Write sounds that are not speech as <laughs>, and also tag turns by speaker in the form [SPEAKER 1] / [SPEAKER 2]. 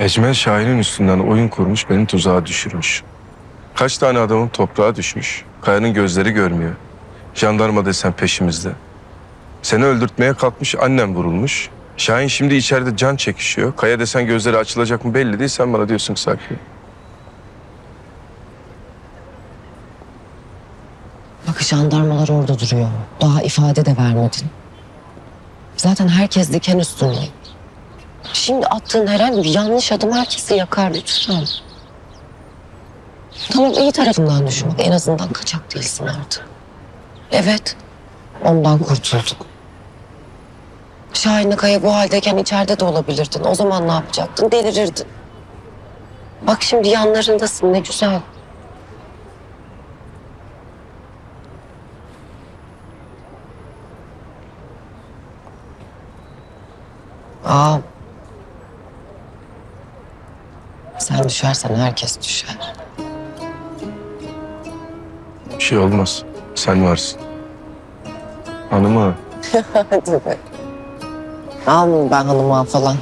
[SPEAKER 1] Ecmel Şahin'in üstünden oyun kurmuş, beni tuzağa düşürmüş. Kaç tane adamın toprağa düşmüş. Kaya'nın gözleri görmüyor. Jandarma desen peşimizde. Seni öldürtmeye kalkmış, annem vurulmuş. Şahin şimdi içeride can çekişiyor. Kaya desen gözleri açılacak mı belli değil. Sen bana diyorsun ki sakin.
[SPEAKER 2] Bak jandarmalar orada duruyor. Daha ifade de vermedin. Zaten herkes diken üstünde. Şimdi attığın herhangi bir yanlış adım herkesi yakar lütfen. Tamam iyi tarafından düşün. En azından kaçak değilsin artık. Evet. Ondan kurtulduk. Şahin'le Kaya bu haldeyken içeride de olabilirdin. O zaman ne yapacaktın? Delirirdin. Bak şimdi yanlarındasın ne güzel. Aa. Sen düşersen herkes düşer.
[SPEAKER 1] Bir şey olmaz. Sen varsın. Hanıma <laughs>
[SPEAKER 2] Hadi be. Almayayım ben hanıma falan.